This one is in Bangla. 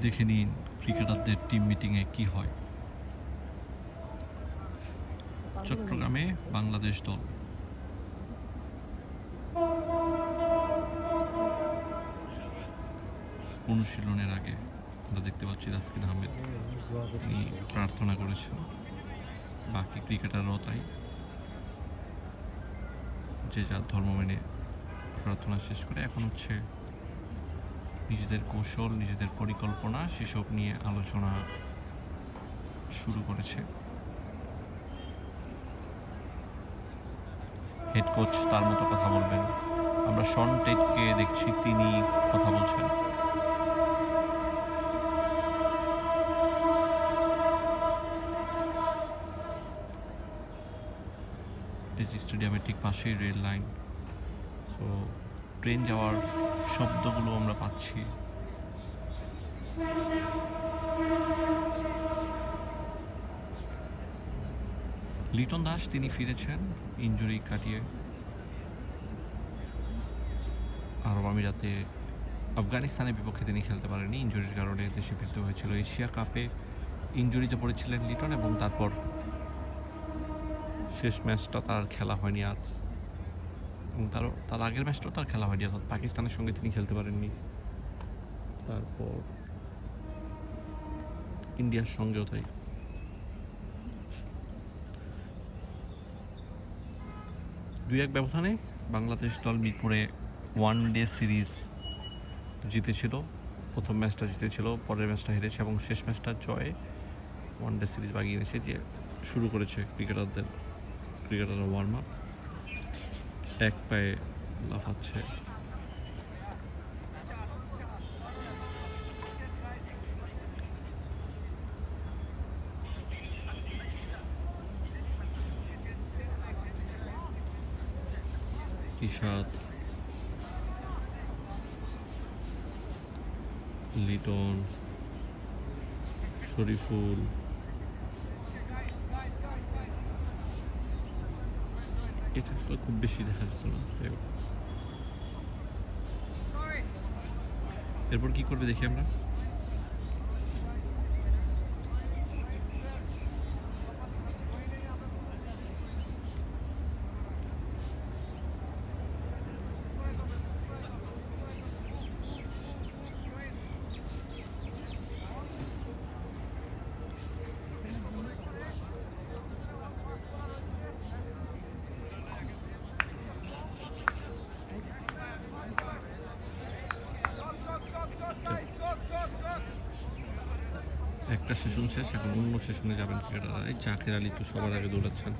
দেখে নিন ক্রিকেটারদের টিম মিটিংয়ে কি হয়। চট্টগ্রামে বাংলাদেশ দল। অনুশীলনের আগে আমরা দেখতে পাচ্ছি তাসকিন আহমেদ। তিনি প্রার্থনা করেছেন। বাকি ক্রিকেটাররাও তাই। যে যার ধর্ম মেনে প্রার্থনা শেষ করে এখন হচ্ছে নিজেদের কৌশল, নিজেদের পরিকল্পনা সেসব নিয়ে আলোচনা শুরু করেছে। হেড কোচ তার মতো কথা বলবেন। আমরা শন টেটকে দেখছি, তিনি কথা বলছেন। স্টেডিয়ামের ঠিক পাশেই রেল লাইন। সো ট্রেন যাওয়ার শব্দগুলো আমরা পাচ্ছি। লিটন দাস, তিনি ফিরেছেন, ইঞ্জুরি কাটিয়ে। আরব আমিরাতে আফগানিস্তানের বিপক্ষে তিনি খেলতে পারেননি। ইঞ্জুরির কারণে দেশে ফিরতে হয়েছিল এশিয়া কাপে। ইঞ্জুরিতে পড়েছিলেন লিটন এবং তারপর শেষ ম্যাচটা তার খেলা হয়নি আর। তার তার আগের ম্যাচটাও তার খেলা হয়নি, অর্থাৎ পাকিস্তানের সঙ্গে তিনি খেলতে পারেননি। তারপর ইন্ডিয়ার সঙ্গেও তাই। দুই এক ব্যবধানে বাংলাদেশ দল মিরপুরে ওয়ান ডে সিরিজ জিতেছিল। প্রথম ম্যাচটা জিতেছিল, পরের ম্যাচটা হেরেছে এবং শেষ ম্যাচটা জয়ে ওয়ান ডে সিরিজ বাগিয়ে এনেছে দিয়ে শুরু করেছে ক্রিকেটারদের ক্রিকেটাররা ওয়ার্ম আপ এক পায়ে লাফাচ্ছে। ইশাদ লিটন। শরীফুল। এটা আসলে খুব বেশি দেখা যাচ্ছে না। এরপর কি করবে দেখি আমরা? একটা সেশন শেষ, এখন অন্য সেশনে যাবেন ক্রিকেটাররা এই চাকরির আলী তো সবার আগে দৌড়াচ্ছেন।